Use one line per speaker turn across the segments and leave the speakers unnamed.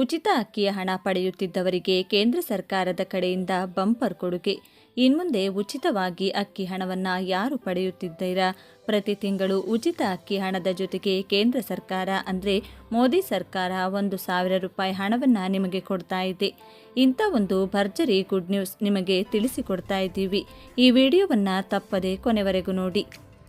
ಉಚಿತ ಅಕ್ಕಿಯ ಹಣ ಪಡೆಯುತ್ತಿದ್ದವರಿಗೆ ಕೇಂದ್ರ ಸರ್ಕಾರದ ಕಡೆಯಿಂದ ಬಂಪರ್ ಕೊಡುಗೆ. ಇನ್ಮುಂದೆ ಉಚಿತವಾಗಿ ಅಕ್ಕಿ ಹಣವನ್ನು ಯಾರು ಪಡೆಯುತ್ತಿದ್ದೀರಾ? ಪ್ರತಿ ತಿಂಗಳು ಉಚಿತ ಅಕ್ಕಿ ಹಣದ ಜೊತೆಗೆ ಕೇಂದ್ರ ಸರ್ಕಾರ ಅಂದರೆ ಮೋದಿ ಸರ್ಕಾರ ಒಂದು ಸಾವಿರ ರೂಪಾಯಿ ಹಣವನ್ನು ನಿಮಗೆ ಕೊಡ್ತಾ ಇದೆ. ಇಂಥ ಒಂದು ಭರ್ಜರಿ ಗುಡ್ ನ್ಯೂಸ್ ನಿಮಗೆ ತಿಳಿಸಿಕೊಡ್ತಾ ಇದ್ದೀವಿ. ಈ ವಿಡಿಯೋವನ್ನು ತಪ್ಪದೆ ಕೊನೆವರೆಗೂ ನೋಡಿ.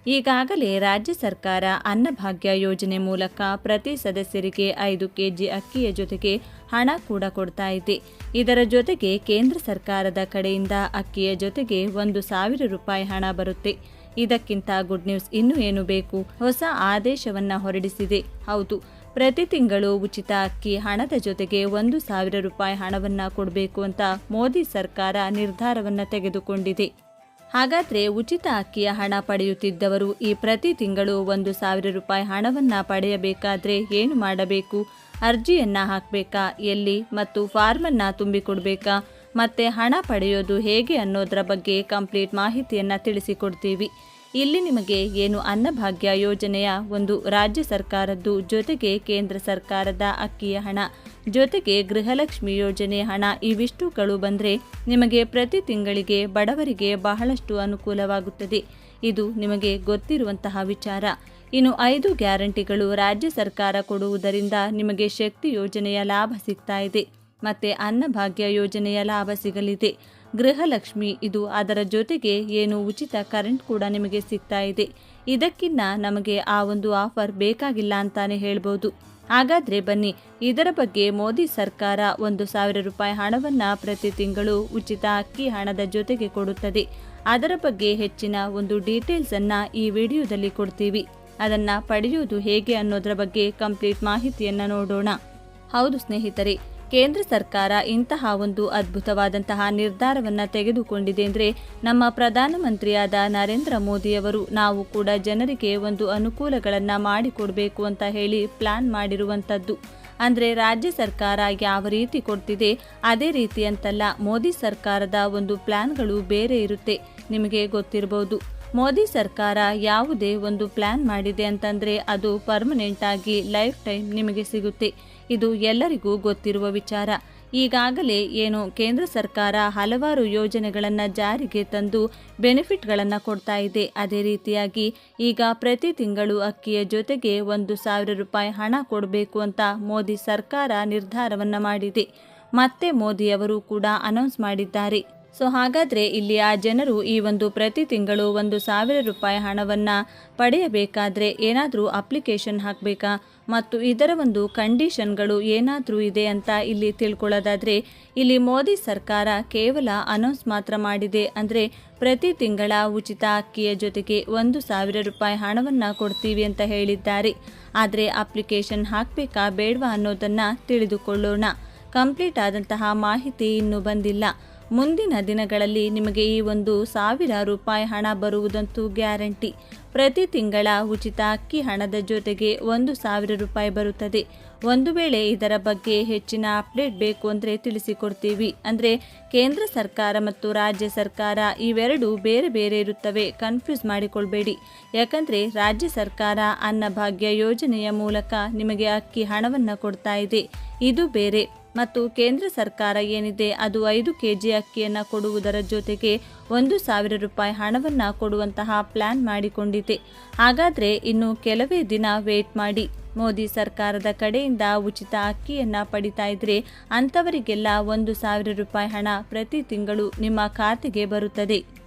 ಈಗಾಗಲೇ ರಾಜ್ಯ ಸರ್ಕಾರ ಅನ್ನಭಾಗ್ಯ ಯೋಜನೆ ಮೂಲಕ ಪ್ರತಿ ಸದಸ್ಯರಿಗೆ ಐದು ಕೆಜಿ ಅಕ್ಕಿಯ ಜೊತೆಗೆ ಹಣ ಕೂಡ ಕೊಡ್ತಾ ಇದೆ. ಇದರ ಜೊತೆಗೆ ಕೇಂದ್ರ ಸರ್ಕಾರದ ಕಡೆಯಿಂದ ಅಕ್ಕಿಯ ಜೊತೆಗೆ ಒಂದು ಸಾವಿರ ರೂಪಾಯಿ ಹಣ ಬರುತ್ತೆ. ಇದಕ್ಕಿಂತ ಗುಡ್ ನ್ಯೂಸ್ ಇನ್ನೂ ಏನು ಬೇಕು? ಹೊಸ ಆದೇಶವನ್ನ ಹೊರಡಿಸಿದೆ. ಹೌದು, ಪ್ರತಿ ತಿಂಗಳು ಉಚಿತ ಅಕ್ಕಿ ಹಣದ ಜೊತೆಗೆ ಒಂದು ಸಾವಿರ ರೂಪಾಯಿ ಹಣವನ್ನ ಕೊಡಬೇಕು ಅಂತ ಮೋದಿ ಸರ್ಕಾರ ನಿರ್ಧಾರವನ್ನ ತೆಗೆದುಕೊಂಡಿದೆ. ಹಾಗಾದ್ರೆ ಉಚಿತ ಅಕ್ಕಿಯ ಹಣ ಪಡೆಯುತ್ತಿದ್ದವರು ಈ ಪ್ರತಿ ತಿಂಗಳು ಒಂದು ಸಾವಿರ ರೂಪಾಯಿ ಹಣವನ್ನು ಪಡೆಯಬೇಕಾದ್ರೆ ಏನು ಮಾಡಬೇಕು? ಅರ್ಜಿಯನ್ನು ಹಾಕಬೇಕಾ? ಎಲ್ಲಿ? ಮತ್ತು ಫಾರ್ಮನ್ನ ತುಂಬಿಕೊಡಬೇಕಾ? ಮತ್ತೆ ಹಣ ಪಡೆಯೋದು ಹೇಗೆ ಅನ್ನೋದರ ಬಗ್ಗೆ ಕಂಪ್ಲೀಟ್ ಮಾಹಿತಿಯನ್ನು ತಿಳಿಸಿಕೊಡ್ತೀವಿ. ಇಲ್ಲಿ ನಿಮಗೆ ಏನು ಅನ್ನಭಾಗ್ಯ ಯೋಜನೆಯ ಒಂದು ರಾಜ್ಯ ಸರ್ಕಾರದ್ದು ಜೊತೆಗೆ ಕೇಂದ್ರ ಸರ್ಕಾರದ ಅಕ್ಕಿಯ ಹಣ ಜೊತೆಗೆ ಗೃಹಲಕ್ಷ್ಮಿ ಯೋಜನೆ ಹಣ ಇವಿಷ್ಟುಗಳು ಬಂದರೆ ನಿಮಗೆ ಪ್ರತಿ ತಿಂಗಳಿಗೆ ಬಡವರಿಗೆ ಬಹಳಷ್ಟು ಅನುಕೂಲವಾಗುತ್ತದೆ. ಇದು ನಿಮಗೆ ಗೊತ್ತಿರುವಂತಹ ವಿಚಾರ. ಇನ್ನು ಐದು ಗ್ಯಾರಂಟಿಗಳು ರಾಜ್ಯ ಸರ್ಕಾರ ಕೊಡುವುದರಿಂದ ನಿಮಗೆ ಶಕ್ತಿ ಯೋಜನೆಯ ಲಾಭ ಸಿಗ್ತಾ ಇದೆ. ಮತ್ತೆ ಅನ್ನಭಾಗ್ಯ ಯೋಜನೆಯ ಲಾಭ ಸಿಗಲಿದೆ. ಗೃಹಲಕ್ಷ್ಮಿ, ಇದು ಅದರ ಜೊತೆಗೆ ಏನು ಉಚಿತ ಕರೆಂಟ್ ಕೂಡ ನಿಮಗೆ ಸಿಗ್ತಾ ಇದೆ. ಇದಕ್ಕಿನ್ನ ನಮಗೆ ಆ ಒಂದು ಆಫರ್ ಬೇಕಾಗಿಲ್ಲ ಅಂತಾನೆ ಹೇಳ್ಬೋದು. ಹಾಗಾದ್ರೆ ಬನ್ನಿ, ಇದರ ಬಗ್ಗೆ ಮೋದಿ ಸರ್ಕಾರ ಒಂದು ಸಾವಿರ ರೂಪಾಯಿ ಹಣವನ್ನ ಪ್ರತಿ ತಿಂಗಳು ಉಚಿತ ಅಕ್ಕಿ ಹಣದ ಜೊತೆಗೆ ಕೊಡುತ್ತದೆ. ಅದರ ಬಗ್ಗೆ ಹೆಚ್ಚಿನ ಒಂದು ಡೀಟೇಲ್ಸ್ ಅನ್ನ ಈ ವಿಡಿಯೋದಲ್ಲಿ ಕೊಡ್ತೀವಿ. ಅದನ್ನ ಪಡೆಯುವುದು ಹೇಗೆ ಅನ್ನೋದರ ಬಗ್ಗೆ ಕಂಪ್ಲೀಟ್ ಮಾಹಿತಿಯನ್ನ ನೋಡೋಣ. ಹೌದು ಸ್ನೇಹಿತರೆ ಕೇಂದ್ರ ಸರ್ಕಾರ ಇಂತಹ ಒಂದು ಅದ್ಭುತವಾದಂತಹ ನಿರ್ಧಾರವನ್ನು ತೆಗೆದುಕೊಂಡಿದೆ ಅಂದರೆ ನಮ್ಮ ಪ್ರಧಾನಮಂತ್ರಿಯಾದ ನರೇಂದ್ರ ಮೋದಿಯವರು ನಾವು ಕೂಡ ಜನರಿಗೆ ಒಂದು ಅನುಕೂಲಗಳನ್ನು ಮಾಡಿಕೊಡಬೇಕು ಅಂತ ಹೇಳಿ ಪ್ಲಾನ್ ಮಾಡಿರುವಂಥದ್ದು ಅಂದರೆ ರಾಜ್ಯ ಸರ್ಕಾರ ಯಾವ ರೀತಿ ಕೊಡ್ತಿದೆ ಅದೇ ರೀತಿ ಅಂತಲ್ಲ ಮೋದಿ ಸರ್ಕಾರದ ಒಂದು ಪ್ಲಾನ್ಗಳು ಬೇರೆ ಇರುತ್ತೆ. ನಿಮಗೆ ಗೊತ್ತಿರಬಹುದು ಮೋದಿ ಸರ್ಕಾರ ಯಾವುದೇ ಒಂದು ಪ್ಲಾನ್ ಮಾಡಿದೆ ಅಂತಂದರೆ ಅದು ಪರ್ಮನೆಂಟ್ ಆಗಿ ಲೈಫ್ ಟೈಮ್ ನಿಮಗೆ ಸಿಗುತ್ತೆ. ಇದು ಎಲ್ಲರಿಗೂ ಗೊತ್ತಿರುವ ವಿಚಾರ. ಈಗಾಗಲೇ ಏನು ಕೇಂದ್ರ ಸರ್ಕಾರ ಹಲವಾರು ಯೋಜನೆಗಳನ್ನು ಜಾರಿಗೆ ತಂದು ಬೆನಿಫಿಟ್ಗಳನ್ನು ಕೊಡ್ತಾ ಇದೆ. ಅದೇ ರೀತಿಯಾಗಿ ಈಗ ಪ್ರತಿ ತಿಂಗಳು ಅಕ್ಕಿಯ ಜೊತೆಗೆ ಒಂದು ಸಾವಿರ ರೂಪಾಯಿ ಹಣ ಕೊಡಬೇಕು ಅಂತ ಮೋದಿ ಸರ್ಕಾರ ನಿರ್ಧಾರವನ್ನು ಮಾಡಿದೆ. ಮತ್ತೆ ಮೋದಿಯವರು ಕೂಡ ಅನೌನ್ಸ್ ಮಾಡಿದ್ದಾರೆ. ಸೊ ಹಾಗಾದರೆ ಆ ಜನರು ಈ ಒಂದು ಪ್ರತಿ ತಿಂಗಳು ಒಂದು ಸಾವಿರ ರೂಪಾಯಿ ಹಣವನ್ನು ಪಡೆಯಬೇಕಾದ್ರೆ ಏನಾದರೂ ಅಪ್ಲಿಕೇಶನ್ ಹಾಕಬೇಕಾ? ಮತ್ತು ಇದರ ಒಂದು ಕಂಡೀಷನ್ಗಳು ಏನಾದರೂ ಇದೆ ಅಂತ ಇಲ್ಲಿ ತಿಳ್ಕೊಳ್ಳೋದಾದರೆ, ಇಲ್ಲಿ ಮೋದಿ ಸರ್ಕಾರ ಕೇವಲ ಅನೌನ್ಸ್ ಮಾತ್ರ ಮಾಡಿದೆ. ಅಂದರೆ ಪ್ರತಿ ತಿಂಗಳ ಉಚಿತ ಅಕ್ಕಿಯ ಜೊತೆಗೆ ಒಂದು ಸಾವಿರ ರೂಪಾಯಿ ಹಣವನ್ನು ಕೊಡ್ತೀವಿ ಅಂತ ಹೇಳಿದ್ದಾರೆ. ಆದರೆ ಅಪ್ಲಿಕೇಶನ್ ಹಾಕಬೇಕಾ ಬೇಡವಾ ಅನ್ನೋದನ್ನು ತಿಳಿದುಕೊಳ್ಳೋಣ. ಕಂಪ್ಲೀಟ್ ಆದಂತಹ ಮಾಹಿತಿ ಇನ್ನೂ ಬಂದಿಲ್ಲ. ಮುಂದಿನ ದಿನಗಳಲ್ಲಿ ನಿಮಗೆ ಈ ಒಂದು ಸಾವಿರ ರೂಪಾಯಿ ಹಣ ಬರುವುದಂತೂ ಗ್ಯಾರಂಟಿ. ಪ್ರತಿ ತಿಂಗಳ ಉಚಿತ ಅಕ್ಕಿ ಹಣದ ಜೊತೆಗೆ ಒಂದು ಸಾವಿರ ರೂಪಾಯಿ ಬರುತ್ತದೆ. ಒಂದು ವೇಳೆ ಇದರ ಬಗ್ಗೆ ಹೆಚ್ಚಿನ ಅಪ್ಡೇಟ್ ಬೇಕು ಅಂದರೆ ತಿಳಿಸಿಕೊಡ್ತೀವಿ. ಅಂದರೆ ಕೇಂದ್ರ ಸರ್ಕಾರ ಮತ್ತು ರಾಜ್ಯ ಸರ್ಕಾರ ಇವೆರಡು ಬೇರೆ ಬೇರೆ ಇರುತ್ತವೆ. ಕನ್ಫ್ಯೂಸ್ ಮಾಡಿಕೊಳ್ಬೇಡಿ. ಯಾಕಂದರೆ ರಾಜ್ಯ ಸರ್ಕಾರ ಅನ್ನಭಾಗ್ಯ ಯೋಜನೆಯ ಮೂಲಕ ನಿಮಗೆ ಅಕ್ಕಿ ಹಣವನ್ನು ಕೊಡ್ತಾ ಇದೆ. ಇದು ಬೇರೆ. ಮತ್ತು ಕೇಂದ್ರ ಸರ್ಕಾರ ಏನಿದೆ, ಅದು ಐದು ಕೆ ಜಿ ಅಕ್ಕಿಯನ್ನು ಕೊಡುವುದರ ಜೊತೆಗೆ ಒಂದು ಸಾವಿರ ರೂಪಾಯಿ ಹಣವನ್ನು ಕೊಡುವಂತಹ ಪ್ಲಾನ್ ಮಾಡಿಕೊಂಡಿದೆ. ಹಾಗಾದರೆ ಇನ್ನು ಕೆಲವೇ ದಿನ ವೇಟ್ ಮಾಡಿ. ಮೋದಿ ಸರ್ಕಾರದ ಕಡೆಯಿಂದ ಉಚಿತ ಅಕ್ಕಿಯನ್ನು ಪಡಿತಾ ಇದ್ರೆ ಅಂಥವರಿಗೆಲ್ಲ ಒಂದು ಸಾವಿರ ರೂಪಾಯಿ ಹಣ ಪ್ರತಿ ತಿಂಗಳು ನಿಮ್ಮ ಖಾತೆಗೆ ಬರುತ್ತದೆ.